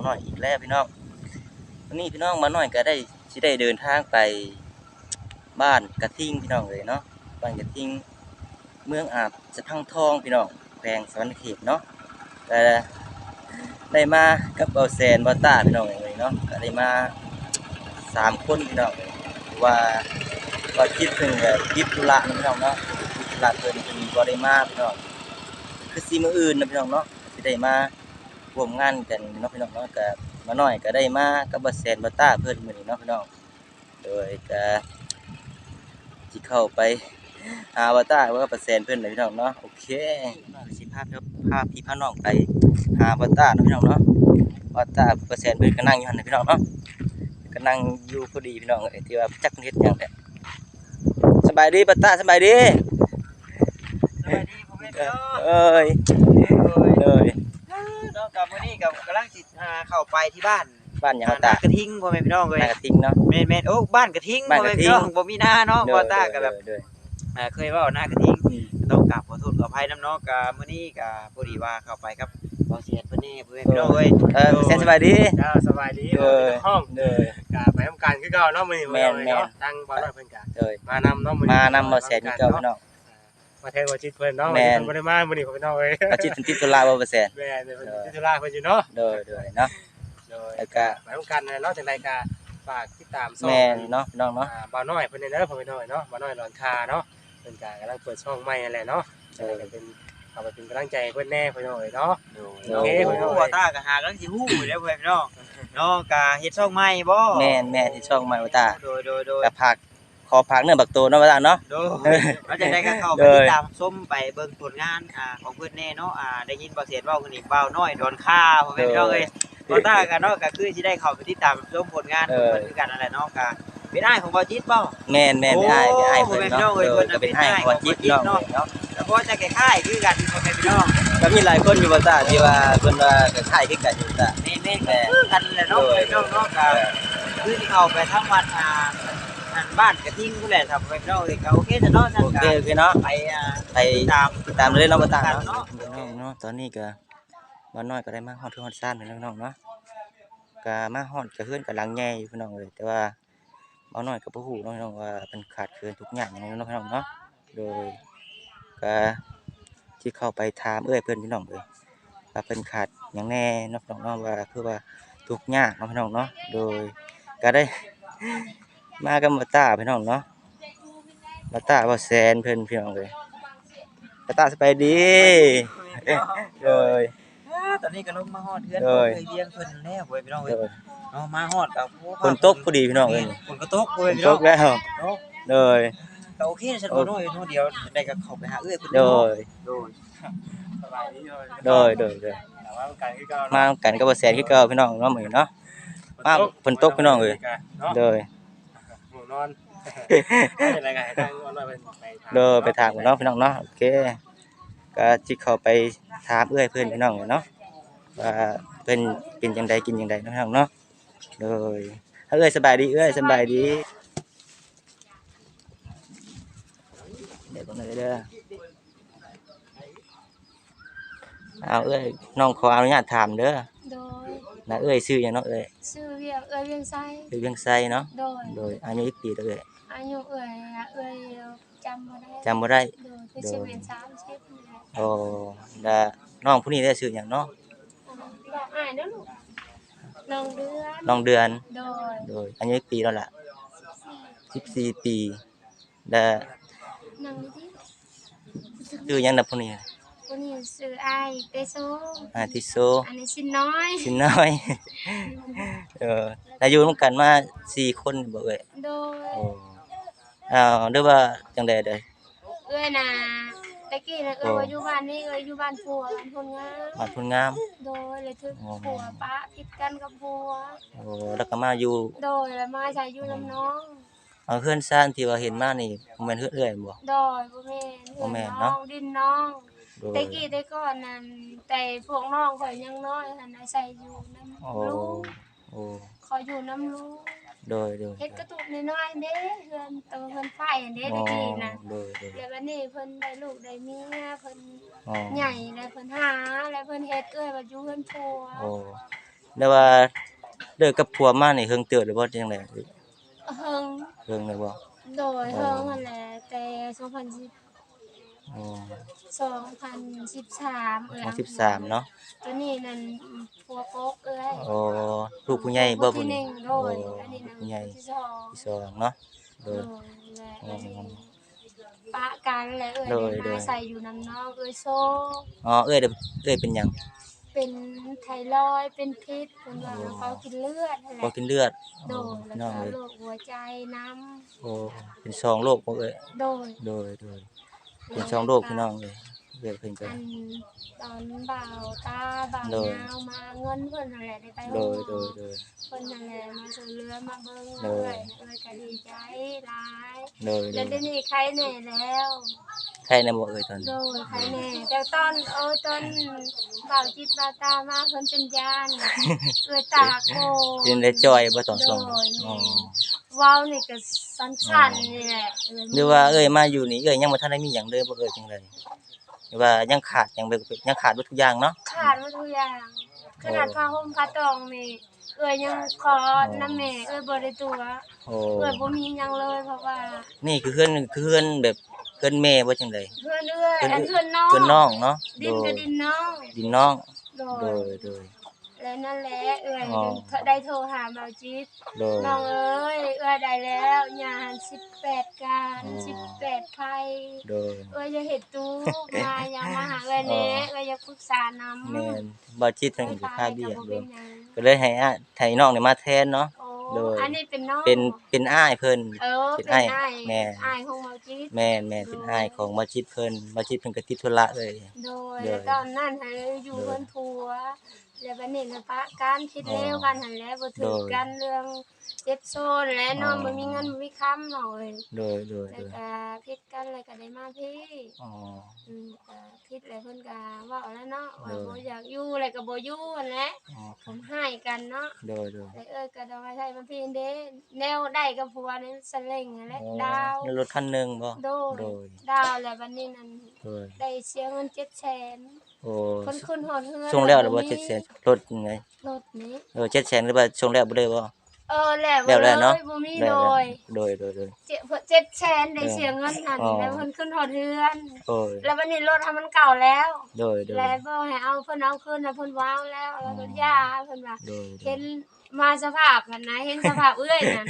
สู่ช่องหน่อยอีกแล้วพี่น้องวันนี้พี่น้องมาหน่อยก็ได้สิได้เดินทางไปบ้านกระทิงพี่น้องเลยเนาะบ้านกระทิงเมืองอาบสะพังทองพี่น้องแขวงสวรรณเขตเนาะก็ได้มากับเบาแซนบาต้าพี่น้องเลยเนาะก็ได้มาสามคนพี่น้องว่าก็คิดถึงแบบคิดธุระนะพี่น้องเนาะธุระเพิ่นเพิ่นบ่ได้มาพี่น้องคือสิมื้ออื่นนะพี่น้องเนาะสิได้มา ร่วมงานกันเนาะพี่น้องเนาะก็มาน้อยก็ได้มากับบ่แซนบ่ต้าเพิ่นมื้อนี้เนาะพี่น้องโดยก็สิเข้าไปหาบ่ต้าว่าบ่แซนเพิ่นนะพี่น้องเนาะโอเคสิพาครับพาพี่พาน้องไปหาบ่ต้าเนาะพี่น้องเนาะบ่ต้าบ่แซนเพิ่นก็นั่งอยู่หั่นนะพี่น้องเนาะก็นั่งอยู่พอดีพี่น้องเอ้ยที่ว่าจักเฮ็ดหยังแหละสบายดีปะตาสบายดีสวัสดีพ่อแม่พี่น้องเอ้ยเอ้ยน้อง กับมื้อนี้กับกำลังสิอ่าเข้าไปที่บ้านบ้านหยังอ่าตานากระทิงพ่อแม่พี่น้องเอ้ยนากระทิงเนาะ แม่นแม่นโอ้บ้านกระทิงบ้านพ่อกระแม่ทิง พี่น้องบ่มีหน้าเนาะบ่ตาก็แบบเด้ออ่าเคยเว้าหน้ากระทิงต้องกราบขอโทษขออภัยน้ำเนาะกับมื้อนี้ก็พอดีว่าเข้าไปครับบ่เสียดเพิ่นนี่พ่อแม่พี่น้องเอ้ยเออแซนสบายดี จ้าสบายดีเด้อห้องเด้อกาไปทำการคือเก่าเนาะมื้อนี้แม่นเนาะแม่นตั้งบ่น้อยเพิ่นกะเด้อมานำเนาะมื้อมานำบ่แซนนี่เก่าพี่น้อง มาแทนว่าจิตเพิ่นเนาะแม่นเพิ่น บ่ได้มามื้อนี้พ่อพี่น้องเอ้ยอาจิตถึงติดตุลาบ่บ่แซนแม่นเพิ่นติดธุระเพิ่นอยู่เนาะเด้อเด้อเนาะ โดยแล้วก็ไปทำการเนาะจังไดก็ฝากติดตามช่อง แม่นเนาะพี่น้องเนาะ อ่าบ่าวน้อยเพิ่นเด้อพ่อพี่น้องเนาะบ่าวน้อยหลอนคาเนาะเพิ่นก็กำลังเปิดช่องใหม่นั่นแหละเนาะจะได้เป็นเอาไปเป็นกำลังใจให้เพิ่นแน่พ่อพี่น้องเอ้ยเนาะ โอเคโอ้พ่อพี่น้องบ่เอ้ยตาก็หากำลังสิฮู้อยู่แล้วพ่อแม่พี่น้องเนาะก็เฮ็ดช่องใหม่บ่แม่นแม่ที่ช่องใหม่บ่ตาโดยโดยโดย ก็ผัก ขอผักเนื้อบักโตเนาะบ่ตาเนาะ โดยแล้วจังได๋ก็เข้าไปโดยติดตามชมไปเบิ่งผลงานอ่าของเพิ่นแน่เนาะอ่าได้ยินบ่เสียดเว้ากันนี่เบาน้อยโดนฆ่าพ่อแม่พี่น้องเอ้ยบอต้ากันเนาะก็คือสิได้เข้าไปติดตามชมผลงานของเพิ่นคือกันนั่นแหละเนาะก็เป็นอ้ายของบอจิตเปล่าแม่นแม่นไม่อ้ายไม่อ้ายเพิ่นโอ้เนาะแม่นพี่น้องเอ้ยเออก็เป็นให้ของจิตพี่น้องเนาะเนาะแล้วก็จะคล้ายๆคือกันพ่อแม่พี่น้องก็มีหลายคนอยู่บ่ตาที่ว่าเพิ่นว่าก็คล้ายคือกันอยู่ตาแม่นๆก็คือกันแหละเนาะพ่อแม่พี่น้องเนาะก็คือที่เข้าไปทางวัดอ่า อันบ้านกระทิงผู้แหละครับพ่อแม่พี่น้องเอ้ยก็โอเคแต่เนาะท่านโอก็เคโอเคเนาะไปอ่าไปติดตามติดตามเลยเนาะบ่ตากันเนาะเนาะเนาะตอนนี้ก็บ้านน้อยก็ได้มาฮอดเทือนฮอดซ่านแล้วน้องๆเนาะก็มาฮอดก็เฮือนก็หลังใหญ่อยู่พี่น้องเอ้ยแต่ว่าบ้านน้อยก็บ่ฮู้เนาะพี่น้องว่าเพิ่นขาดเคินทุกอย่างอย่างเนาะพี่น้องเนาะโดยก็ที่เข้าไปถามเอ้ยเพิ่นพี่น้องเอ้ยว่าเพิ่นขาดหยังแน่เนาะพี่น้องเนาะว่าคือว่าทุกข์ยากเนาะพี่น้องเนาะโดยก็ได้ มากับบ่ตาพี่น้องเนาะบ่ตาบ่แซนเพิ่นพี่น้องเอ้ยบ่ตาสบายดีเลยอ่าตอนนี้ก็ลงมาฮอดเฮือนเอ้เพิ่นยเคยเลี้ยงเพิ่นแล้วพ่อแม่พี่น้องเลเอ้ยยเนาะมาฮอดกับฝนตกพอดีพี่น้องเอ้ยฝนก็ตกพ่อฝแม่นพี่ตน้องกแล้วเนาะเลยก็โอเคนะฉันบ่น้อยเนาะเดี๋ยวได้ก็เข้าไปหาเอื้อยเพิ่นโดเนาะยโดยสบายดีเลยโดยโดยโดยแต่ว่าการคือเก่ามาเนาะกันกับบ่แซนคือเก่าพี่น้องเนาะมื้อนี้เนาะมาฝนตกพี่น้องเอ้ยเนาะโดยหมู นอนเป็นไรกันให้ทางน้อยเป็นไปทางโดยไปถามกันเนาะพี่น้องเนาะโอเคก็สิเข้าไปถามเอื้อยเพิ่นพี่น้องเนาะว่าเพิ่นเป็นจังใดกินจังใดเนาะพี่น้องเนาะโดยถ้าเอื้อยสบายดีเอื้อยสบายดีเดี๋ยวก่อนเลยเด้อเอาเอื้อยน้องขออนุญาตถามเด้อโดย นะเอ้ยชื่อหยังเนาะเอ้ยชื่อเวียงเอ้ยเวียงไซคือเวียงไซเนาะโดยโดยอายุอีกปีแล้วเอ้ยอายุเอ้ยเอ้ยจำบ่ได้จำบ่ได้โดยคือสิบเอ็ดสามสิบนี่แหละโอ้ดาน้องผู้นี้ได้ชื่อหยังเนาะบอกอ่านเด้อลูกน้องเดือนน้องเดือนโดยโดยอายุอีกปีแล้วล่ะ14ปีดาน้องนี่ชื่อหยังนะผู้นี้ คนนี้ชื่อไอ้ายเตโซ อาทิโซอันนี้สินน้อยสินน้อย เอออายุร่วมกันมาสี่คนบ่เอ้ยโดยโอ้อ้าวหรือว่าจังใดเด้อเอ้ยน่ะตะกี้น่ะเอ้ยว่าอยู่บ้านนี่เอ้ยอยู่บ้านผัวบ้านคนงามบ้านพุ่นงาม โดยเลยถึกอ๋อผัวปะผิดกันกับผัว โอ้แล้วก็มาอยู่ โดยแล้วมาใช้อยู่น้ำน้อง เอาเพื่อนซ่านที่ว่าเห็นมานี่บ่แม่นเฮือนเอื้อยบ่ ดอยบ่แม่นบ่แม่นน้เนาะ องดินน้องโดย แต่กี้แต่ก่อนนั้นแต่พวกน้องข่อยยังน้อยหั่นน่ะใส่อยู่โอ้น้ำลูกโอ้ขอยอยู่น้ำลูกโดยโดยเฮ็ดกระตุกน้อยๆเด้เฮือนโตเพิ่นไฟอันเด้อ๋อตะกี้น่ะโดยโดยแล้ววันนี้เพิ่นได้ลูกได้เมียเพิ่นอ๋อใหญ่แล้วเพิ่นหาแล้วเพิ่นเฮ็ดเอ้ยว่าอยู่เพิ่นผัวโอ้แล้วว่าเลิกกับผัวมานี่เฮิงเตือหรือบ่จังได๋เฮิงเฮิงเลยบ่โดยเฮิงนั่นแหละแต่2010 อ๋อ2013เอ้ย13เนาะตัวนี้นั่นผัวโป๊กเอ้ยโอ้ลูกผู้ใหญ่บ่ผู้พุ่ที่นหนึ่งโดโอ้ยอันนี้นั่นผู้ใหญ่ผู้ที่สองที่สองเนาะโดโดย ยและอันนี้ปะกันแล้วเอ้ยโดยได้โดมายใส่อยู่น้ำน้องเอ้ยโซ อ๋อเอ้ยเด้อเอ้ยเป็นหยังเป็นไทรอยด์เป็นพิษเป็นว่าเขากินเลือดนั่นแหบ่ละกินเลือดโดอ๋อยพี่น้แล้อวงก็เอ้ยโรคหัวใจน้โอ้เป็นสองโรคบ่เอ้ยำโดยโดยโดย เป็นสองโรคพี่น้องเอ้ยเอ้ยเพิ่นก็อันตอนบ่าวตาบ่าวโดยยาวมาเงินเพิ่นนั่นแหละได้ไปโดโรงยโดยโดยเพิ่นนั่นแหละมาสู่เรือมาเบิ่งโดเลยยเอ้ยก็ดีใจหลายโดยโดแล้วยเดี๋ยวนี้ใครแน่แล้ว ใครนะบ่เอ้ยตอนโดนี้ยใครแน่แต่ตอนเออตอนบ่าวจิตบ่าวตามาเพิ่นเป็นยานเอ้ยตาโกเป็นได้จอยบ่ต้องส่งโดยอ๋อ แม่เว้านี่ก็สั้นๆนี่แหละหรือว่าเอ้ยมาอยู่นี่เอ้ยยังบ่ทันได้มีหยังเลยบ่เอ้ยจังไดหรือว่ายังขาดหยังไปยังขาดบ่ทุกอย่างเนาะขาดหมดทุกอย่างขนาดผ้าห่มผ้าตองนี่เอ้ยยังขอน้ำแม่เอ้ยบ่ได้ตัวโอ้เอ้ยบ่มีหยังเลยเพราะว่า นี่คือเพื่อนคือเพื่อนแบบเพื่อนแม่บ่จังไดเพื่อนเอ้ยอันเพื่อนน้องเพื่อนน้องเนาะดินโดก็ยดินน้องดินน้องโดโดยยโดย และนั่นแหละเอ้ยอ๋อ ได้โทรหาบ่าวจิตโดย น้องเอ้ยเอ้ยได้แล้วยาน18การอ๋อ18ไผโดยเอ้ยจะเฮ็ดตู้มายังมาหาเอ้ยแหน่เอ้ยอยากปรึกษานำแม่นบ่จิตทั้งอยู่ค่าเบี้ยก็โดเป็ยนหยังก็เลยให้อะให้น้องนี่มาแทนเนาะโอ้โดยอันนี้เป็นน้องเป็นเป็นอ้ายเพิ่น เออเป็นเป็นอ้ายอ้ายแม่อ้ายของบ่าวจิต แม่นแม่นเป็นอ้ายของบ่จิตเพิ่นบ่จิตเพิ่นก็ติดธุระเลย โดยโดยแล้วตอนนั้นหันอยู่โดยเพิ่นผัว แล้วบัดนี้นะปะการคิดเร็วกันหันแหล้วบ่ถือโดยกันเรื่องเจ็บโซนและน้องอ๋อบ่มีเงินบ่มีค้ำหน่อยโดยโดยแล้โดวยก็ผิดกันแล้วก็ได้มาพี่อ๋อ อืมก็ผิดแล้วเพิ่นก็เว้าแล้วเนาะว่าโดยบ่อยากอยู่แล้วก็บ่อยู่นั่นแหละอ๋อผมให้กันเนาะโดยโดยแล้วเอ้ยก็ต้องมาใช้มันพี่เด้แนวได้กับผัวนี่สเล็งนั่นแหละอ๋อดาว ในรถคันหนึงบ่ โดยโดย ดาวแล้วบัดนี้นั่นโดยได้เสียเงิน700,000 โอ้คนขึ้นหอดเฮือนส่งแล้วหรือบ่มี700,000รถยังไงรถนี้ เออ700,000หรือว่าส่งแล้วบ่ได้บ่ เออแหละแล้วแล้วเนาะ บ่มีได้โดแล้วยโดยโดยโดย เจ็ดเจ็ดแสนได้เออเสียเงินหันอ๋อ แล้วเพิ่นขึ้นหอดเฮือน โอ้ยแล้ววันนี้รถทำมันเก่าแล้ว โดยโดย แล้วบ่ให้เอาเพิ่นเอาคืนน่ะเพิ่นว้าวแล้วแล้วก็ย่าเพิ่นว่าโดยโดเห็ย นมาสภาพมันนะเห็นสภาพเอื้อยนั่น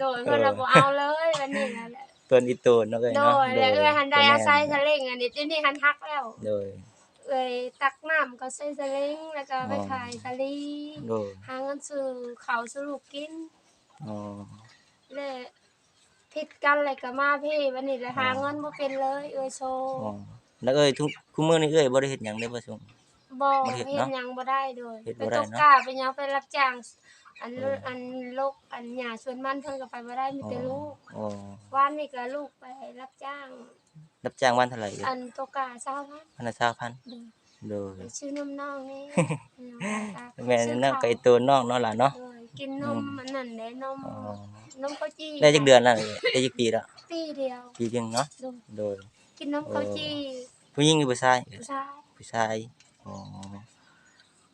โดยเพิ่นน่ะบ่เอาเลยวันนี้นั่นแหละเพิ่นอีตูนเนาะเอ้ยโดเนาะยแล้วเอื้อยหันได้อาศัยทะเลงอันนี้ที่นี่หันทักแล้ว โดย เอื้อยตักน้ำก็ใส่ทะเลงแล้วก็ไปอ๋อขายทะเลโดยหาเงินซื้อข้าวซื้อลูกกินอ๋อและผิดกันเลยก็มาพี่วันนี้เลยหาเงินบ่เป็นเลยเอ้ยโซอ๋อแล้วเอ้ยทุกคุมื้อนี้เอ้ยบ่ได้เฮ็ดหยังเลยบ่ซุง บ่บ่เฮ็ดเฮ็เนาะดหยังบ่ได้โดยเฮ็ดไปบ่ได้ตกเนาะกาไปหยังไปรับจ้างอันเออ อันลูกอันหญ้าสวนมันเพิ่นก็ไปบ่ได้มีแต่ลูกอ๋อวานนี่ก็ลูกไปรับจ้าง รับจ้างวันเท่าไหร่เอ้ยอันตกกาเช้าพันพันละ20,000โดยโดยชื่อน้ำน้องนี่แม่นนั่นก็ไอ้ตูนน้องเนาะล่ะเนาะโดยกินนมอันนั้นแหละนมอ๋อนมข้าวจี้ได้จักเดือนแล้วเอ้ยได้จักปีแล้วปีเดียวปีเดียวเนาะโดยโดยกินนมข้าวจี้ผู้หญิงหรือผู้ชายเอ้ยผู้ชายผู้ชายอ๋อ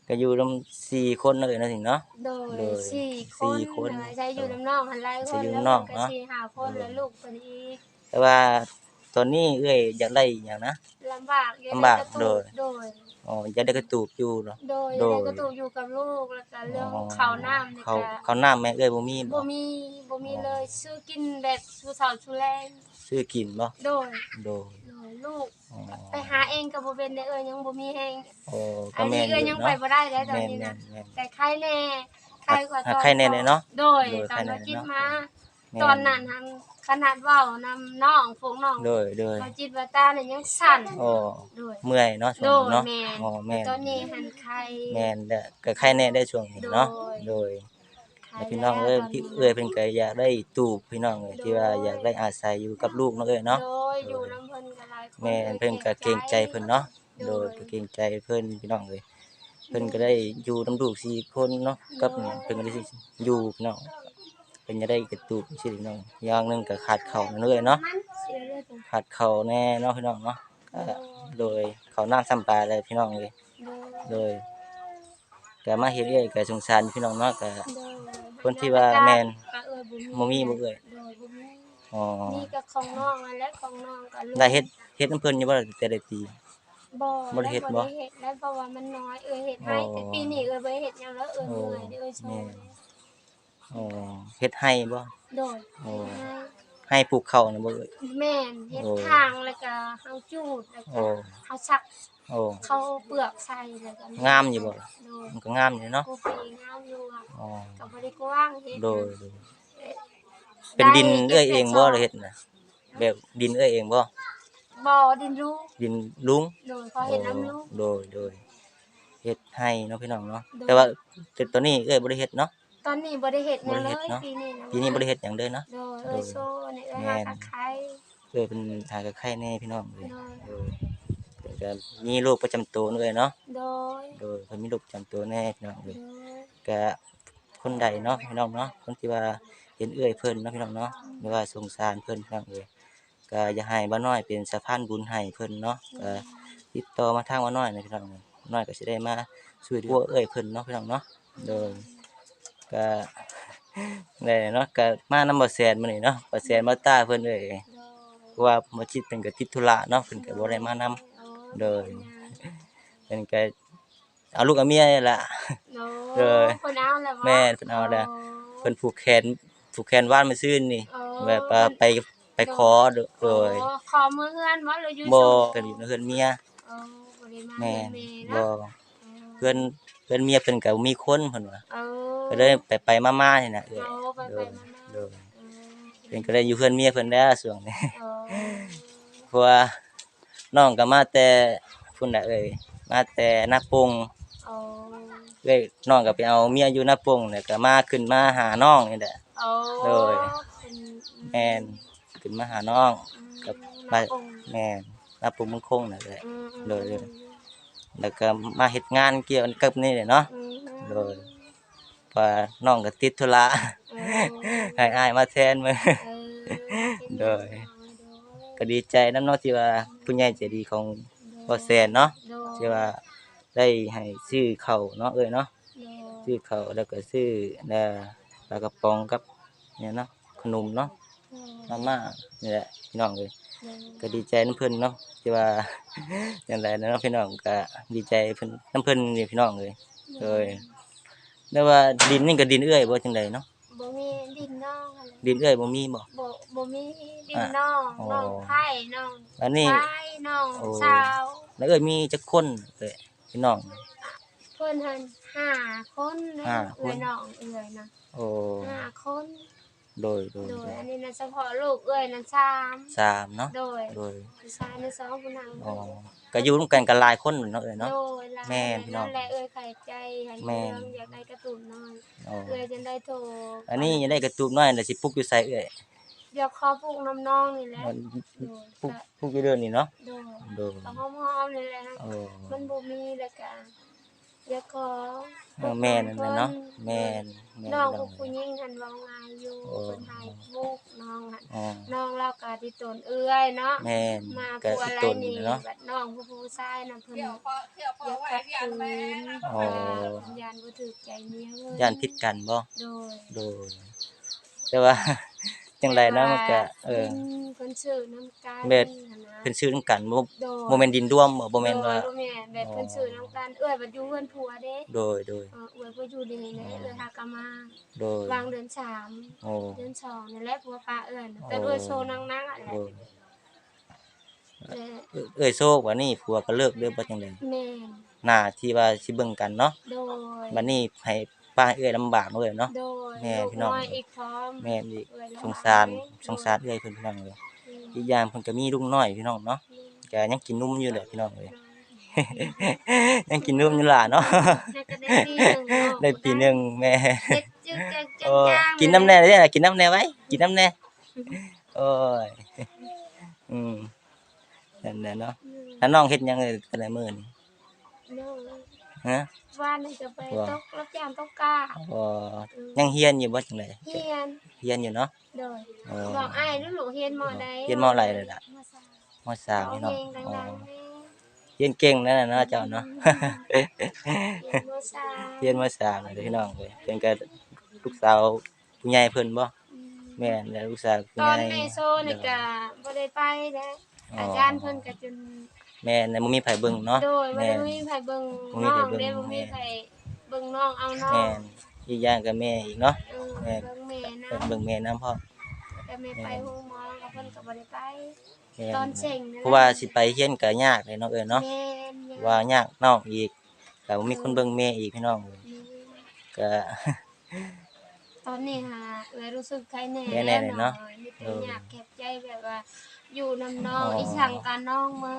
ก็อยู่นำสี่คนเนาะเอ้ยเนาะสิเนาะ โดโดยยสี่คสี่นคนใช้อยู่น้ำนองหันไล่คใช้นอยู่แล้วน้ำนอกก็เนาะสี่ห้าคนแล้วลูกคนอีกแต่ว่า ตอนนี้เอ้ยอยากได้หยังนะ ลำบากยังลำบากได้กระโดตุยกโดย อ๋ออยากได้กระตูบอยู่เนาะ โดยโดยังยได้กระตุกอยู่กับลูกแล้วก็เรื่องอ๋อข้าวน้ำนี่เขาก็เขาน้ำแม่เอ้ยบ่มีบ่มีบ่มีเลยซื้อกินแบบสุเฒ่าสุแรงซื้อกินบ่โดยโดยโดยลูก อ๋อไปหาเองก็บ่เป็นได้เอ้ยยังบ่มีแฮงโอ้ก็อันแม่นี้นอเอ้ยยู่ยังไปเนาะบ่ได้แล้วตอนแม่นนี้แม่นะนแม่น แต่ใครแน่ใครกว่าหาตอนใครแน่เลยเนาะโดยโดยตอนใครแน่เราจิตเนาะ มา แม่ตอนนั้นหัน ขนาดเว้านำน้องพวกน้องโดยโดยเราจิตว่าตาเนี่ยยังสั่นโอ้โดยเมื่อยเนาะช่วโดงยนี้เนาะแม่อ๋อแม่นตอนนี้หันใครแม่นเด้อก็ใครแน่ได้ช่วงนี้เนาะโดยโดยแล้วพี่น้องเอ้ยพี่เอ้ยเพิ่นก็อยากได้ตูบพี่น้องเอ้ยที่ว่าอยากได้อาศัยอยู่กับลูกเนาะเอ้ยเนาะโดยอยู่น้ำเพิ่นก็หลายคนแม่นเพิ่นก็เกรงใจเพิ่นเนาะโดยก็เกรงใจเพิ่นพี่น้องเอ้ยเพิ่นก็ได้อยู่นำลูกสี่คนเนาะกับเพิ่นก็ได้อยู่พี่น้อง เป็นจะได้กระตุกสิพี่น้องอย่างหนึงก็ขาดเข่านั่นเลยเนาะเสียเลยตัวขาดเข่าแน่เนาะพี่น้องเนาะก็โดยเขาน้ำซ้ำปลาเลยพี่น้องเลยโดยโดยก็มาเฮ็ดเอ้อยก็สงสารพี่น้องเนาะก็โดยคนที่ว่าแม่นก็เอ้ยบ่บ่มีบ่เอ่ยโดยบ่มีอ๋อนี่ก็ของน้องนั่นแหละของน้องก็ลูกได้เฮ็ดเฮ็ดน้ำเพิ่นอยู่บ่แต่ได้ปีบ่บ่ได้เฮ็ดบ่ได้เฮ็ดแล้วเพราะว่ามันน้อยเอ้ยเฮ็ดให้อ๋อแต่ปีนี้เอ้ยบ่ได้เฮ็ดหยังแล้วเอ้ยโอ้เมื่อยเด้อเอ้ยโช แม่ว์อ๋อเฮ็ดให้บ่ โดยโอ้เฮ็ดให้ให้ปลูกข้าวน่ะบ่เอ่ย แม่นเฮ็ดโอ้ ทางแล้วก็เฮาจูดแล้วโอ้ก็เฮาซักโอ้เข้าเปลือกใส่แล้วก็งามอยู่บ่โดยมันก็งามอยู่เนาะกูปีงามอยู่อะอ๋อก็บ่ได้กว้างเฮ็ดโดยโดยเป็นดินเอ้อยเองบ่หรือเฮ็ดน่ะแบบดินเอ้อยเองบ่ บ่ดินรู้ดินลุง โดยพอเฮ็ดน้ำรู้ โดยโดยเฮ็ดให้เนาะพี่น้องเนาะ โดย แต่ว่าแต่ตอนนี้เอ้อยบ่ได้เฮ็ดเนาะ ตอนนี้บ่ได้เฮ็ดหยังเลบ่ได้เฮ็ยดเนาะปีนี้นะปีนี้บ่ได้เฮ็ดหยังเลยเนาะโดยเอ้ยโซนี่เอ้ยแม่หานตะไคร้เอ้อยเป็นหากับไข้แน่พี่น้องเลยโดยเออเพิ่นก็มีโรคประจำตัวเลยเนาะ โดย โดยเพิ่นมีโรคประจำตัวแน่พี่น้องเลโดยยก็คนใดเนาะพี่น้องเนาะ คนที่ว่าเห็นเอื้อยเพิ่นเนาะพี่น้องเนาะหรือว่าสงสารเพิ่นพี่น้องเอ้ยก็อย่าให้บ่น้อยเป็นสะพานบุญให้เพิ่นเนาะก็ติดต่อมาทางบ่น้อยนะพี่น้องน้อยก็สิได้มาช่วยเหลือเอื้อยเพิ่นเนาะพี่น้องเนาะ โดย ก็ได้เนาะก็มานำบ่แซนมื้อนี้เนาะบ่แซนมาตาเพิ่นเอ้ยโดยเพราะว่าบ่จิตเพิ่นก็ติดธุระเนาะเพิ่นก็บ่ได้มานำโดยเพิ่นก็เอาลูกเอาเมียนี่ล่ะโดโดยยเพิ่นเอาแล้วบ่แม่เพิ่นเอาแล้วเพิ่นผูกแขนผูกแขนว่านมาซื่นนี่โอ้แบบว่าไปไปขอโดโดยโอ้ขอมือเฮือนบ่หรืออยู่บ่สูงเพิ่นอยู่ในเฮือนเมียโอ้บ่ได้มาแม่นแม่บ่เนาะเพื่อนเพื่อนเมียเพิ่นก็มีคนเพิ่นว่าเออ ก็เลยไปไปมาๆนี่น่ะเอ้ยโอ้ไปโดไปยมาๆโดยเออเพิ่นก็เลยอยู่เพื่อนเมียเพิ่นแล้วช่วงนี้เออเพราะว่าน้องก็มาแต่พุ่นน่ะเอ้ยมาแต่นาปงโอ้เอ้ยน้องก็ไปเอาเมียอยู่นาปงแล้วก็มาขึ้นมาหาน้องนี่แหละโอ้โดย เป็นแม่นขึ้นมาหาน้อง กับอืมบ้านองค์แม่นนาปงมึงคงนั่นแหละอืมอืมโดย แล้วก็มาเฮ็ดงานเกี่ยวกับนี่แหละเนาะอืมโดยเพราะ ว่าน้องก็ติดธุระเออให้อ้ายมาแทนมื้อเออโดย ก็ดีใจนำเนาะที่ว่าผู้ใหญ่ใจดีของบ่แซนเนาะโดยที่ว่าได้ให้ซื้อข้าวเนาะเอ้ยเนาะโดยซื้อข้าวแล้วก็ซื้อเอ่อปลากระป๋องกับเนี่ยเนาะขนมเนาะมาม่านี่แหละพี่น้องเอ้ยก็ดีใจนำเพิ่นเนาะที่ว่าจังไดเนาะพี่น้องก็ดีใจเพิ่นนำเพิ่นนี่พี่น้องเอ้ยโดย แต่ว่าดินนี่ก็ดินเอื้อยบ่จังไดเนาะบ่มีดินน้องอะไรดินเอื้อยบ่มีบ่ บ่บ่มีดินน้องอ๋อน้องไผ่น้องอันนี้ ไผ่น้องโอ้ สาวแล้วเอ้ยมีจักคนเอ้ยพี่น้อง เพิ่นหันห้าคนนะห้าคน เอื้อยน้องเอื้อยนะโอ้ห้าคนโดยโดยโดโดยยอันนี้นะเฉพาะลูกเอื้อยนะสามสามเนาะโดยโดย ผู้ชายนะสองผู้นางอ๋อ ก็อยู่ร่วมกันกันหลายคนเนาะเอ้ยเนาะ โดยหลายแม่พี่น้องนั่นแหละเอื้อยไข่ใจหันแม่เรื่องอยากได้การะตุ้นน้อยอ๋อเอื้อยจนได้โทรอันนี้ยังได้กระตูบน้อยน่ะสิปลุกอยู่ไสเอ้ยเดี๋ยวขอปลูกน้ำน้องนี่แหละมันโดยปลุกปลุกอยู่เดือนนี้เนาะโดยโดยเอาหอมๆนี่แหละนะโอ้มันบ่มีแล้วก็ เดี๋ยวขอเออแม่นั่นแหละเนาะแม่นแม่นน้องพี่ผู้น้องผู้หญิงหันเว้าง่ายอยู่โอ้เพิ่นให้บุกน้องหันอ๋อน้องเราก็ที่ตนเอื้อยเนาะ แม่นมาก็ผู้สิอะไรต้นนี่เนาะ บัดน้องผู้ผู้ชายน่ะเพิ่นอยากขัดขืนอ๋อ ยานบ่ถูกใจเมียเว้ย่านผิดกันบ่โดย โดยแต่ว่า จังไดเนาะมันก็เออเพิ่นซื้อน้ำกันแม่หั้นนะเพิ่นซื้อนํกันบ่โดยบ่แม่นดินร่วมบ่บ่แม่นว่าโดยบ่แม่นแบบเพิ่นซื้อน้ำกันเอื้อยบัดอยู่เฮือนผัวเด้โดยโดยเออเอื้อยบ่อยู่ดีแหละเอื้อยหากะมาโดยวางเดือนสามโอ้เดือนสองนี่แหละผัวปลาเอื้อนแต่โอ้ด้วยโซนังนังๆอะแหละโดยแต่เอ้ยโซกว่านี่ผัวก็เลิกเด้อบ่จังได๋แม่นหน้าที่ว่าสิเบิ่งกันเนาะโดยบัดนี้ให้ ป้าเอ้ยลำบากเนาะเอ้ยเนาะ โดยแม่ลูกพี่น้องน้อยอีกพร้อมแม่นอีกเอื้อยลำบกสงสารสงสารเอ้ยเพิ่นพี่น้องเลยอีกอย่างเพิ่นก็มีลูกน้อยพี่น้องเนาะก็ยังกินนมอยู่แหละพี่น้องเลย ยังกินนมอยู่ล่ะเนาะได้ก็ได้ปีหนึ่งเนาะได้ปีหนึงแม่เจ็ดจึ๊กจังจังโอ้จ้างกินน้ำแน่เด้อกินน้ำแน่ไว้ กินน้ำแน่โอ้ยอืมนั่นแหละเนาะอืมแล้วน้องเฮ็ดหยังเลยแต่ละมื้อนี่น้อง ฮะว่านนี่ก็ไปว่าตกรับจ้างตกกาอ๋อยังเฮียนอยู่บ่จังได๋เฮียนเฮียนอยู่เนาะโดยอ๋อบอกอ้ายลูกหลูกเฮียนหมอใดเฮียนมอะไรเลยล่ะมสามมสามพี่น้องเพลงอ๋อดังๆแม่เฮียนเก่งนั่นน่ะเนาะเจ้าเนาะเฮียนมสามเฮียนมสามเลยพี่น้องเว้ยเป็นก็ลูกสาวผู้ใหญ่เพิ่นบ่อืมแม่นแล้วลูกสาวผู้ตใหอญ่นแม่โซนี่ก็บ่ได้ไปเด้อ๋ออาจารย์เพิ่นก็จน แม่นแล้วบ่มีไผเบิ่งเนาะโดยบ่แม่ ได้นมีไผเบิ่งบ่มีน้อไผงเบิ่งเด้บ่มีแม่ไผเบิ่งน้องเอาน้อแม่งนอีกอย่างก็แม่อีกเนาะ เออแม่นเบิ่งแม่นะเพิ่นเบิ่งแม่นํพ่อแต่แม่ไปโรงหมอกับเพิ่นก็บ่ได้ไป แม่ตอนนเซ็งนั่นแหละ เพราะว่าสิไปเฮียนก็ยากเลยเนาะเอ้ยเนาะแม่นยังว่ายากน้องอีกก็บ่มีคนเบิ่งแม่อีกพี่น้องเว้ยนี่ก็ ตอนนี้ค่ะเอยรู้สึกใครแหน่แน่ๆเลยเนาะมีเอแต่ออยากเก็บใจแบบว่า อยู่นำน้องอ๋ออี อีสั่งการน้องเมิ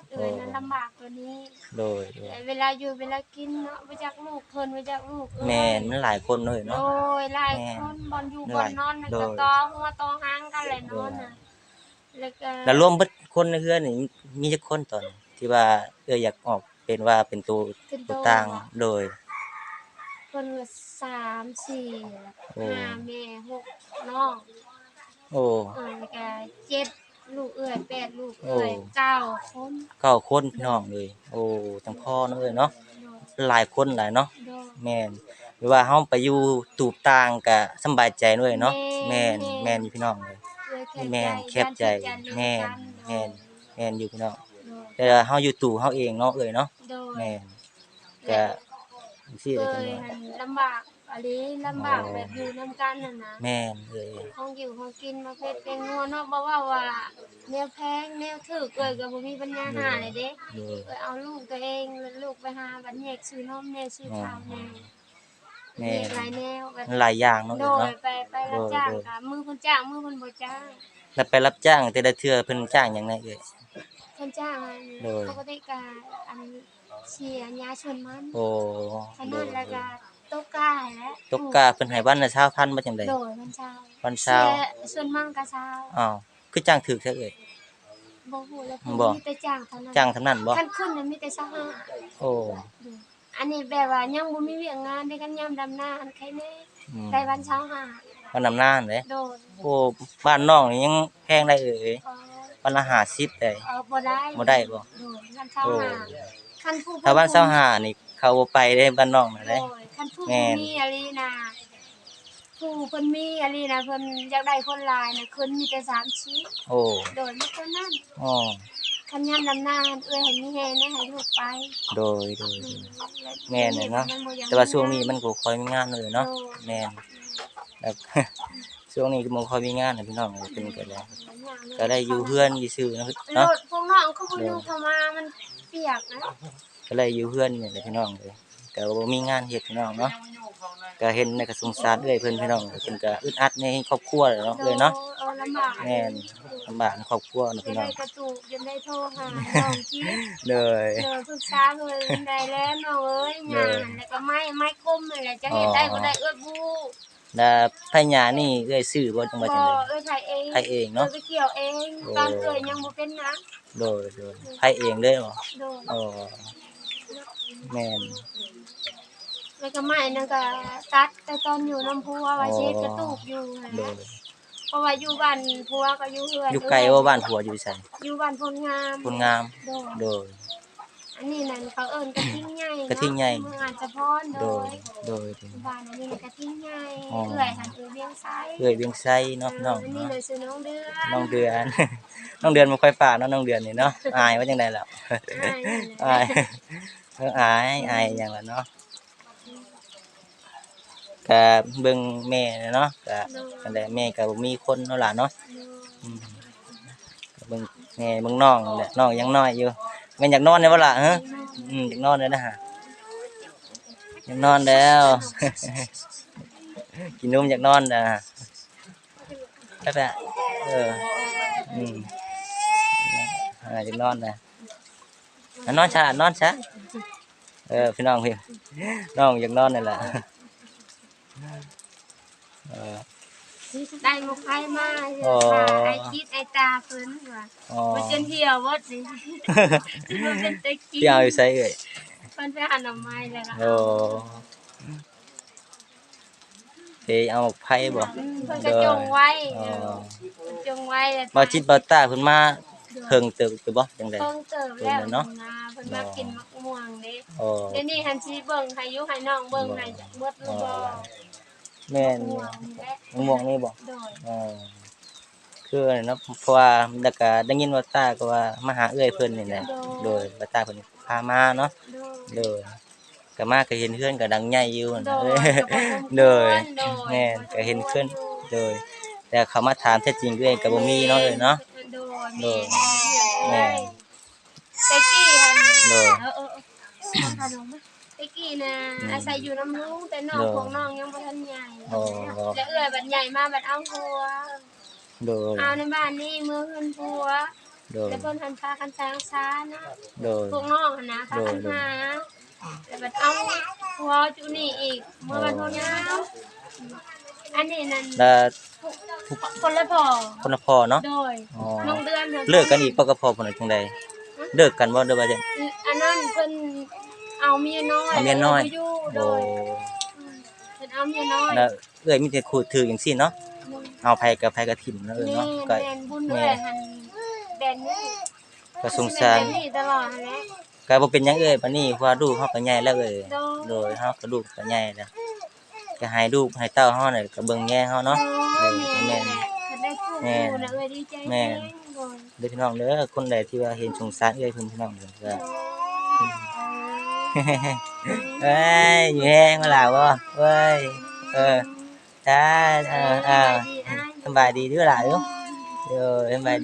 ดเอยนั้นโอ้ลำบากตัวนี้โดยโดยแต่เวลาอยู่เวลากินเนาะไปจากลูกเพิ่นไปจากลูกเอ้ยแม่นมันหลายคนเลยโดเนาะ ยหลายแม่คนบอลอยู่หบอลาลยนอนในโดกยระตอหัวตอหางกันแหละนอนน่ะแล้วก็แล้วรวมเบิดคนในเฮือนนี่มีจักคนตอนที่ว่าเอ้ยอยากออกเป็นว่าเป็นตัวขึ้นตัวโตต่างอะโดยเพิ่นว่าสามสี่โอ้ ห้าแม่หกน้องโอ้ เออแล้วก็เจ็ดลูกเอ้ยแปดลูกโอ้เอ้ยเก้าคนเก้าคนพี่น้องเลย โอ้ทั้งพ่อเนาะเอ้ยเนาะโดยหลายคนหลายเนาะโดย แม่นหรือว่าเฮาไปอยู่ตูบต่างก็สำบายใจด้วยเนาะแม่นแม่นอยู่พี่น้องเลยเอ้ยแม่นแคบใจแม่นแม่นแม่นอยู่พี่น้องโดยแต่เฮาอยู่ตู่เฮาเองเนาะเอ้ยเนาะโดยแม่น ก็ สิเคได้จังยว่าหันลำบากอะไรลำบากแบบอยู่นํกันน่ะนะแม่นเอ้ยห้องอยู่ห้องกินมาเพชรเป็นงัวเนาะบ่ว่าว่าแนวแพงแนวถูกเอ้ยก็บ่มีปัญญาหาเลยเด้โดยเอ้ยเอาลูกตัวเองแล้วลูกไปหาบัดแยกซื้อนมแน่ซื้อข้าวแน่แม่แยกหลายแนวบัดมันหลายอย่างเนาะโดเอ้ยยเนาะ ไปไปรับจ้างโดยค่ะมือเพิ่นจ้างมือเพิ่นบ่จ้าง แล้วไปรับจ้างแต่ละเทื่อเพิ่นจ้างหยังไงเอ้ยเพิ่นจ้างอันโดย ปกติก็อัน เชียร์ยาชวนมันโอ้ขนาดแล้วก็ตกกาแหละตกกาเพิ่นให้วันละ20,000บ่จังได๋โดยมันเช้าวันเช้าชียร์ส่วนมากก็เช้าอ้าวคือจ้างถูกแท้เอ้ยบ่ฮู้แล้วบ่มีแต่จ้างเท่านั้นจ้างเท่านั้นบ่คันขึ้นน่ะมีแต่25โอ้อันนี้แบบว่ายังบ่มีเวียกงานได้กันยามดำนาอันใครแน่อืมได้วันเช้าหาวันนำหน้าเด้โดนโอ้บ้านน้องนี่ยังแพงได้เอ้ยเออวันละ50ได้เออบ่ได้บ่ได้บ่โดนวันเช้าหา คันผู้ถ้าวัน25นี่ เขาบ่ไปได้บ้านน้องน่ะโดเด้ยคันผู้แม่น มีอะไรนะผู้เพิ่นมีอะไรนะเพิ่นอยากได้คนหลายน่ะคนมีแต่3ชิ้นโอ้โดนมาเท่านั้นอ๋อคันยามดำนาเอ้ยให้มีแฮนะให้ลูกไปโดยโดยโดย แม่นเลยเนาะ แต่ว่าช่วงนี้มันก็ค่อยมีงานเลยเนาะแม่นแล้ว ช่วงนี้ก็บ่ค่อยมีงานนะพี่น้องเป็นก็แล้ว ก็ได้อยู่เฮือนอยู่ซื่อๆเนาะรเนาะ ถพวกน้องเขาบ่อยู่เข้ามามันเปียกนะก็เลยอยู่เฮือนนี่แหละพี่น้องเลยก็บ่มีงานเฮ็ดพี่น้องเนาะก็เห็นในกระสงสารเอ้อยเพิ่นพี่น้องเพิ่นก็อึดอัดในครอบครัวเลยเนาะเลยเนาะเออลำบากแม่นลำบากในครอบครัวเนาะจะพี่น้ได้องกระตุกจะได้โทรหาน้องจิ๊บเลยเออปรึกษาเพิ่นได้แล้วน้องเอ้ยงานแล้วก็ไม้ไม้คมนั่นแหละจะเฮ็ดได้บ่ได้เอื้อบู แล้วไผหญ้านี่เอ้อยซื้อบ่จังบ่ว่าจังได๋เอ้ยไผเองไผเองเนาะเอ้ยไปเกี่ยวเองตอนเอ้ยยังบ่เป็นนะโดยโดยไผเองเลยบ่โดนอ๋อแม่นแล้วก็ไม้นั่นก็ตัดแต่ตอนอยู่น้ำพัวว่าสิเฮ็ดกระตุกอยู่โดนะยเพราะว่าอยู่บ้านพัวก็อยู่เฮือนอยู่ไกลว่าบ้านผัวอยู่ไสอยู่บ้านพลงามคนงามโดนโดย อันนี้นั่นเขาเอิ้นกระทิงใหญ่เนากระทิงใหญ่ เมืองอาจจะพรโดโดยยโดยบ้านอันนี้กระทิงใหญ่อ๋อ เอื้อยหันเอื้อยเวียงซ้ายเอ้ยเวียงไส้เนาะพี่น้องอันนี้เนาะ เลยซื้อน้องเดือนน้องเดือน น้องเดือนบ่ค่อยฝากเนาะน้องเดือนนี่เนาะ อายว่าจังได๋ล่ะอ่าอายเอออายอายหยังล่ะเนาะก็เบิ่งแม่เนาะก็นั่นแหละแม่ก็บ่มีคนเนาะล่ะเนาะอืมก็เบิ่งแม่เบิ่งน้องนั่นแหละน้องยังน้อยอยู่ แม่นอยากนอนได้บ่ล่ะฮะอืมอยากนอนเลยนะฮะอยากนอนแล้ว กินนมอยากนอนนะไปไปเอออืมอ่าอยากนอนนะอะนอนซะนอนซะเออพี่น้องพี่น้องอยากนอนนี่แหละเออได้หมกไข่มาอ๋อ ไอ้คิดไอ้ตาเพิ่นว่าอ๋อบ่จนเหี่ยวหมดนี่มันเป็นตะกี้พี่เอาอยู่ใส่เอ่ยเพิ่นไปหาหน่อไม้แล้วก็โอ้เฮ้ยเอาไผ่บ่อืมเพิ่นก็จงไว้อ๋อจงไว้แล้วบ่จิตบ่ตาเพิ่นมาเพิ่งเติบอยู่บ่จังได๋ เพิ่งเติบแล้วเพิ่นน่ะเนาะ นะเพิ่นมากินมะม่วงเด้โอ้เดี๋ยวนี้หันสิเบิ่งให้อยู่ให้น้องเบิ่งให้เบิดหรือบ่ แม่นมะม่วงนี่แหละมะม่วงนี่บ่โดยอ๋อคืออะไรเนาะเพราะว่าแล้วก็ได้ยินว่าตาก็ว่ามาหาเอื้อยเพิ่นนี่แหละโดยว่าตาเพิ่นพามาเนาะโดยโดยก็มาก็เห็นเพื่อนก็ดังใหญ่อยู่โดนะยโดยโดยแม่นก็เห็นเพื่อน โดย แต่เขามาถามแท้จริงด้วยก็บ่มีเนาะเลยเนาะ โดยแม่แม่เต็กกี้หันโดย เออเออเออขนมเต็กกี้นะอาศัยอยู่น้ำลุงแต่น้องของน้องยังบ่ทันใหญ่โอ้ แล้วเอื้อยบัดใหญ่มาบัดเอาผัว โดยเอาในบ้านนี่มือขึ้นผัว โดยแล้วเพิ่นหันพากันสร้างซานะโดย พวกน้องหั่นนะพากันหาแล้วบัดเอาผัวจุนี่อีกเมื่อวันพุธยาวอันนี้นั่นแล้วคนละพอคนละพ่อเนาะโดยอ๋อน้องเดือนเลิกกันอีกปกพ่อเพิ่นจังไดเลิกกันบ่เด้อว่าจังอันนั้นเพิ่น เอาเมียน้อยเอาเมียน้อยแล้วอยู่โดโอ้ยเพิ่นเอาเมียน้อยแล้วเอ้อยมีแต่คูดถือจังซี่เนาะเอาไผกับไผกับถิ่มเนาะเอ้ยแม่เนาะก็ แม่นบุญเลยหันแบนนี่ก็สงสาร แบนนี่ตลอดหั้นแหละก็บ่เป็นหยังเอ้ยบัดนี้เพราะว่าลูกเฮาก็ใหญ่แล้วเอ้ยโดยโดยเฮาก็ลูกก็ใหญ่แล้วก็ให้ลูกให้เต้าเฮาน่ะก็เบิ่งแย่เฮาเนาะ โดยแม่แม่น เพิ่นได้คู่แม่นคู่นะเอ้ยดีใจแม่แม่น โดย เด้อพี่น้องเด้อคนใดที่ว่าเห็นสงสารเอ้ยเพิ่นพี่น้องเด้อก็เอ้ยอยู่แห้งมาแล้วบ่เว้ยเออจ้าเออเออสบายดีเด้อล่ะเด้อเออสบาย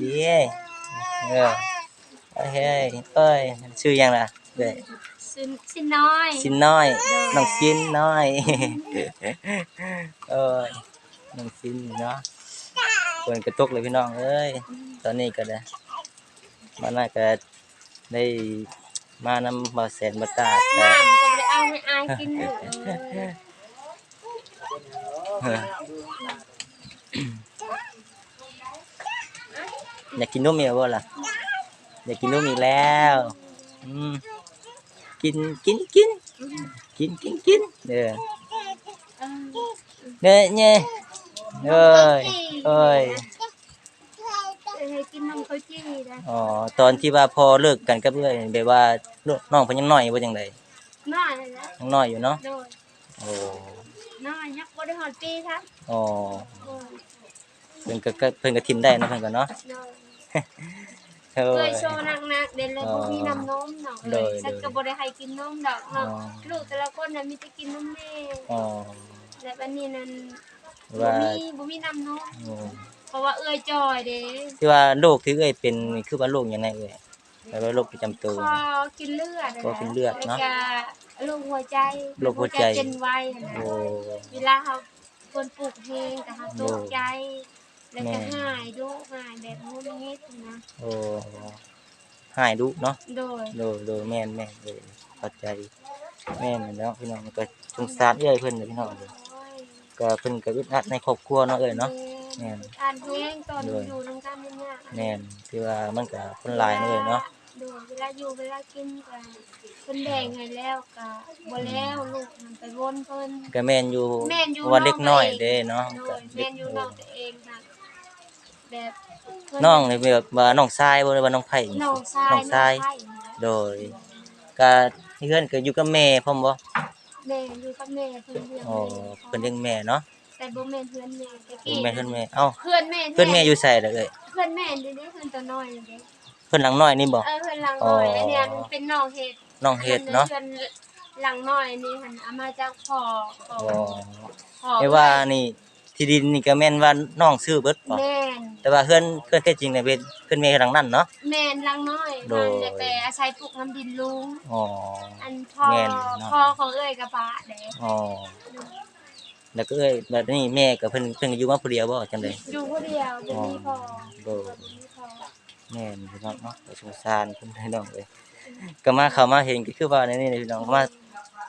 ดีเออเฮ้ยเฮ้ยเอ้ยชื่อหยังล่ะเด้อสินสินน้อยสินน้อยน้องสินน้อยเอ้ยน้องสินเนาะ ฝนกระตกเลยพี่น้องเอ้ยตอนนี้ก็ได้มาน่าก็ได้มานำบ่าแสนบ่ตาดแต่น้ำก็บ่ได้เอาให้อายกินอยู่เออเอออยากกินนมอีกแล้วบ่ล่ะอยากกินนมอีกแล้วอืมกินกินกินกินกินกินเด้อเนี่ยเนี่ยเอ้ยเอ้ย กินนมข้าจี้ได้อ๋อตอนที่ว่าพอเลิกกันกับเอ้ยแบบว่าน้องเพิ่นยังน้อยบ่จังไดน้อยนะยังน้อยอยู่เนาะโดยโอ้น้อยยักบ่ได้ฮอดปีครับอ๋อโอ้ยเพิ่นก็ก็เพิ่นก็ทิมได้เนาะเพิ่นก็เนาะโดยเอ้เคย ยโชว์หนักๆเด่นเลยบ่มีน้ำนมเนาะโดเลยย ฉันโดยก็บ่ได้ให้กินนมดอกเนาะอ๋อ ลูกแต่ละคนน่ะมีแต่กินนมแม่อ๋อและบัดนี้นั่นบ่ว่ามีบ่มีน้ำนมอืม เพราะว่าเอื้อยจอยเด้ที่ว่าโรคที่เอ้ยเป็นนี่คือว่าโรคหยังไงเอ้ยแบบว่าโรคประจำตัว คอกินเลือดคอกินเลือดเนาะแล้วก็โรคหัวใจโรคหัวใจ เป็นไวนะ โอ้ เวลาเขาคนปลูกเพลงก็เขาตกใจแล้วก็แม่ หายดุหายแบบงุนงิดนะโอ้หายดุเนาะ โดยโดยโดยแม่นแม่นเลยเข้าใจแม่นแล้วพี่น้องก็สงสารเอ้ยเพิ่นเลยพี่น้องเลยก็เพิ่นก็อึดอัดในครอบครัวเนาะเอ้ยเนาะ แม่ นอ่านเพลงตอนโดยอยู่น้ำกันเนี่ยแม่นที่ว่ามันก็คนหลายเนาะเอ้ยเนาะโดยเวลาอยู่เวลากินก็เพิ่นแบ่งให้แล้วก็บ่แล้วลูกมันไปวนเพิ่นก็แม่นอยู่แม่นอยู่ว่าเล็กน้อยน้องเองเด้เนาะโดก็ยเด็แม่กนอยู่น้องตัวเองค่ะแบบเพิ่น้องนี่แบบว่าน้องชายบ่ได้ว่าน้องไผ่น้องชายน้องชายไผ่โดยก็เพื่อนก็อยู่กับแม่พร้อมบ่แม่อยู่กับแม่เพิ่นเลี้ยงอ๋อแม่เพิ่นเลี้ยงแม่เนาะ แต่บ่แม่นเพื่อนแม่ตะเพิ่กี้นแม่เพิ่นแม่เอ้าเพื่อนแม่เพิ่นแม่อยู่ไสล่ะเอ้ยเพื่อนแม่นี่เด้เพื่อนตัวน้อยนี่เด้เพิ่นหลังน้อยนี่บ่ เออเพื่อนหลังน้อยอ๋ออั อันเนี้ยมันเป็นน้องเฮ็ดน้องเฮ็ดเนาะพื่อนหลังน้อยนี่หันเอามาจากพ่อพ่ออ๋อพ่อไม่ว่านี่ที่ดินนี่ก็แม่นว่าน้องซื้อเบิดบ่แม่นแต่ว่าเพื่อนเพื่อนแท้จริงเนี่ยเป็นเพื่อนแม่หลังนั้นเนาะ แม่นหลังน้อยโดย มันได้ไปอาศัยปลูกน้ำดินลุงอ๋อ อันพ่อแม่นเนาะ พ่อของเอ้ยกับป้าเด้ อ๋อ แล้วก็เอ้ยแบบนี้แม่กับเพิ่นเพิ่นก็อยู่มาผู้เดียวบ่จังได๋อยู่ผู้เดียวบ่มีพ่อโดยบ่มีพ่อแม่นพี่น้องเนาะก็สงสารเพิ่นพี่น้องเอ้ยก็มาเข้ามาเห็นก็คือว่าในนี่พี่น้องมา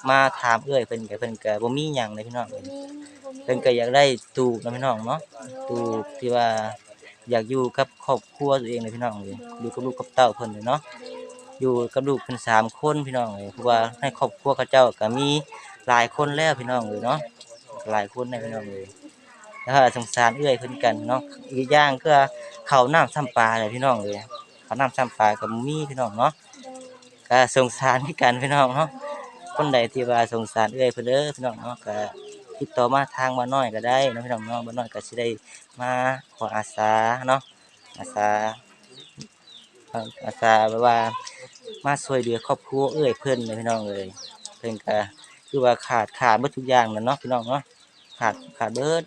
มาถามเอ้ยเพิ่นก็เพิ่นก็บ่มีหยังเลยพี่น้องบ่เอ้ยมีบ่มีเพิ่นก็อยากได้ตูบนะพี่น้องเนาะตูบที่ว่าอยากอยู่กับครอบครัวตัวเองเลยพี่น้องเลยอยู่กับลูกกับเต้าเพิ่นเลยเนาะโดยอยู่กับลูกเพิ่นสามคนพี่น้องเอ้ยเพราะว่าในครอบครัวเขาเจ้าก็มีหลายคนแล้วพี่น้องเอ้ยเนาะ หลายคนแล้วพี่น้องเอ้ยแล้วก็สงสารเอื้อยเพิ่นกันเนาะอีกอย่างก็เขาน้ำซ้ำปลาเลยพี่น้องเอ้ยข้าน้ำซ้ำปลาก็บ่มีพี่น้องเนาะก็สงสารคือกันพี่น้องเนาะคนใดที่ว่าสงสารเอื้อยเพิ่นเด้อพี่น้องเนาะก็ติดต่อมาทางบ้านน้อยก็ได้นะพี่น้องเนาะบ้านน้อยก็สิได้มาขออาสาเนาะอาสาอาสาแบบว่ามาช่วยเหลือครอบครัวเอื้อยเพิ่นเลยพี่น้องเอ้ยเพิ่นก็ คือว่าขาดขาดเบิดทุกอย่างนั่นเนาะพี่น้องเนาะขาดขาดเบิด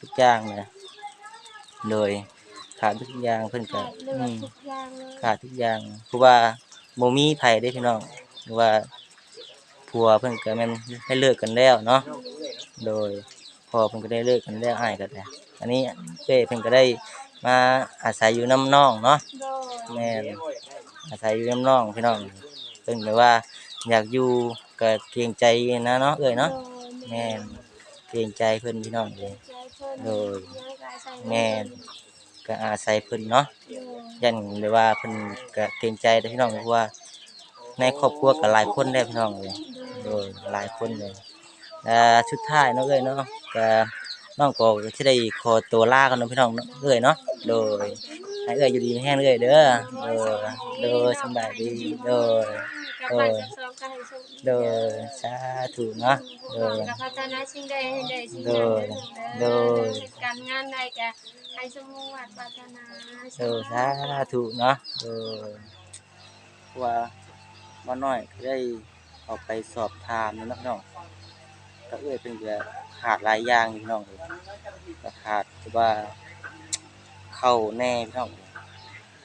ทุกอย่างเลยเลยขาดเบิดทุกอย่างเพิ่นก็ขาดเลืออืดมทุกอย่างเลยขาดทุกอย่างเพราะว่าโมมีไผได้พี่น้องหรือว่าผัวเพิ่นก็แม่นให้เลิกกันแล้วเนาะโดยพ่อเพิ่นก็ได้เลิกกันแล้วอ้ายก็ได้อันนี้เป้เพิ่นก็ได้มาอาศัยอยู่น้ำน้องเนาะโดยแม่นอาศัยอยู่น้ำน้องพี่น้องเพิ่นก็ว่าอยากอยู่ ก็เกรงใจนะเนาะเอ้ยเนาะแม่นเกรงใจเพิ่นพี่น้องเลยใจเพิ่นโดยยังกายใส่แม่นก็อาศัยเพิ่นเนาะโดยยันหรือว่าเพิ่นก็เกรงใจแต่พี่น้องเพราะว่า ในครอบครัวก็หลายคนได้พี่น้องเลยโดยหลายคนเลยอ่าชุดท้ายเนาะเอ้ยเนาะก็น้องก็สิได้ขอตัวลากันเนาะพี่น้องเนาะเอ้ยเนาะโดยให้เอ้ยอยู่ดีมีแห้งเอ้ยเด้อโดยโดยสำบายดีโดยกับบ้านจะซ้อมกันให้สม โดยสาธุเนาะโดยกับพัฒนาสิ่งใดให้ได้สิ่งโดนั้นยเด้อโดยการงานใดก็ให้สมวัติพัฒนาโดยสาธุเนาะโดยเพราว่าบ่น้อยได้ออกไปสอบถามนาะพี่น้องก็เอ้ยเพิ่นก็ขาดหลายอย่างอยู่พี่น้องเอ้ยก็ขาดที่ว่าเข้าแน่พี่น้อง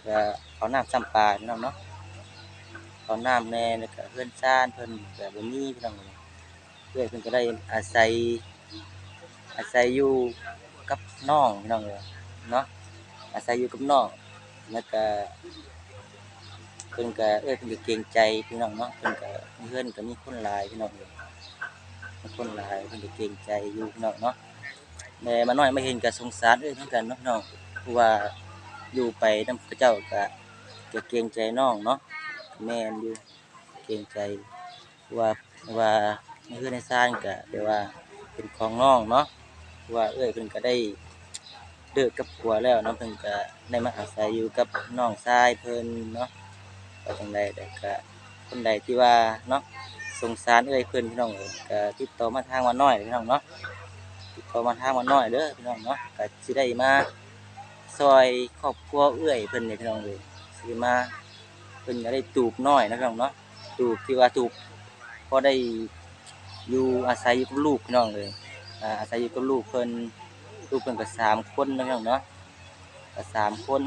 ก็เขาวน้ำซ้ำปาพี่น้องเนาะาวน้ำแน่แล้วก็เพื่อนซ่านเพิ่อนก็บ่มีพี่น้องเอ้ยเอ้ยเพิ่อนก็ได้อาศัย อาศัยอยู่กับน้องพี่น้องเอ้ยเนาะอาศัยอยู่กับน้องแล้วก็เพิ่อนก็เอ้ยเพิ่อนก็เกรงใจพี่น้องเนาะเพิ่อนก็เพื่อนก็มีคนหลายพี่น้องเอ้ยมีคนหลายเพิ่อนก็เกรงใจอยู่พี่น้องเนาะแม่มาน้อยมาเห็นก็สงสารเอ้ยเหมือนกันเนาะพี่น้องเพราะว่าอยู่ไปน้ำพระเจ้าก็ก็เกรงใจน้องเนาะ แม่นอยู่เกรงใจว่าว่าเพื่อนในซ่านก็แปลว่าเป็นของน้องเนาะว่าเอ้ยเพิ่นก็ได้เลิกกับผัวแล้วเนาะเพิ่นก็ได้มาอาศัยอยู่กับน้องชายเพิ่นเนาะก็จังไดแต่ก็คนใดที่ว่าเนาะสงสารเอ้ยเพิ่นพี่น้องเอ้ยก็ติดต่อมาทางวันน้อยพี่น้องเนาะติดต่อมาทางวันน้อยเด้อพี่น้องเนาะก็สิได้มาซอยครอบครัวเอ้ยเพิ่นนี่พี่น้องเอ้ยสิมา เพิ่นก็ได้ตูบน้อยนะพี่น้องเนาะตูบที่ว่าตูบพอได้อยู่อาศัยอยู่กับลูกพี่น้องเลยอาศัยอยู่กับลูกเพิ่นลูกเพิ่นก็สามคนนะพี่น้องเนาะก็สามคน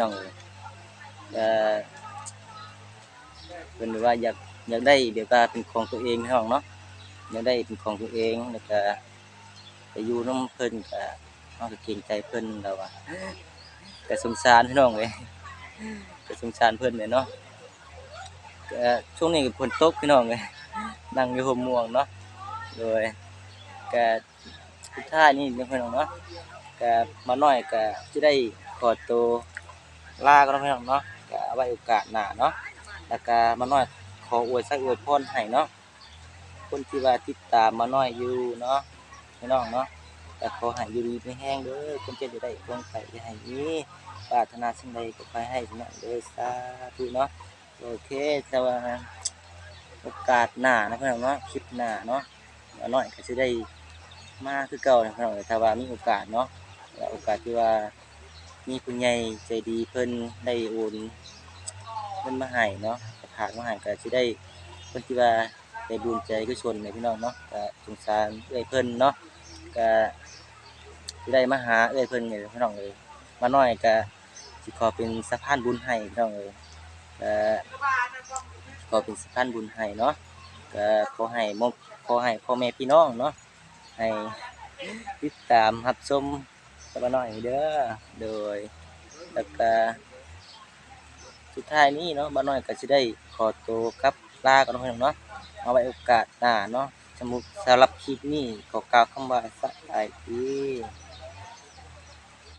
น้องเอ้ยเออเพิ่นว่าอยากอยากได้เดี๋ยวก็เป็นของตัวเองพี่น้องเนาะอยากได้เป็นของตัวเองแล้วก็ไปอยู่น้ำเพิ่นก็เฮาก็เกรงใจเพิ่นแล้วว่าก็สงสารพี่น้องเอ้ย ก็สงสารเพิ่นเลยเนาะก็ช่วงนี้ฝนตกพี่น้องเอ้ยนั่งอยู่ห่มม่วงเนาะโดยก็ทุกท่านี่เพื่อนน้องเนาะก็มาหน่อยก็จะได้ขอตัวลาก็เพื่อนน้องเนาะก็เอาไว้โอกาสหน้าเนาะแล้วก็มาหน่อยขออวยสักอวยพรให้เนาะคนที่ว่าติดตามมาหน่อยอยู่เนาะพี่น้องเนาะก็ขอให้อยู่ดีไม่แห้งเด้อคนเจ็บจะได้ลงไปจะให้นี้ ปรารถนาสิ่งใดก็ขอให้น้องเด้อสาธุเนาะโอเคแต่ว่าโอกาสหน้านะเพื่อนน้องเนาะคลิปหน้าเนาะน่อยก็จะได้มาคือเก่านะครับถ้าว่ามีโอกาสเนาะและโอกาสที่ว่ามีผู้ใหญ่ใจดีเพิ่นได้โอนเงินมาให้เนาะผ่านมาให้ก็สิได้เพิ่นที่ว่าได้บุญใจกุศลในพี่น้องเนาะก็สงสารเอ้ยเพิ่นเนาะก็ได้มาหาเอ้ยเพิ่นนี่พี่น้องเลย มาน่อยก็สิขอเป็นสะพานบุญให้พี่น้องเลยก็ขอเป็นสะพานบุญให้เนาะก็ขอให้มบขอให้พ่อแม่พี่น้องเนาะให้ติดตามรับชมกันหน่อยเด้อโดยแล้วก็สุดท้ายนี้เนาะบ้านน้อยก็สิได้ขอตัวกลับลากันเนาะเนาะเอาไว้โอกาสหน้าเนาะสำหรับสำหรับคลิปนี้ขอกล่าวคำว่าสวัสดี